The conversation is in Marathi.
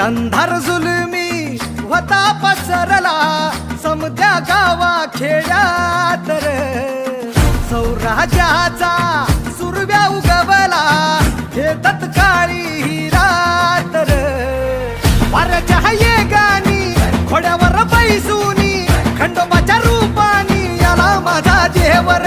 अंधार जुलमी होता पसरला. समद्या गावा खेड्यात रे. सौराजाचा सुरव्या उगवला. हे तत्काळी ही रात रे. ये गाणी खोड्यावर बैसूनी खंडोबाच्या रूपानी याला माझा जेवर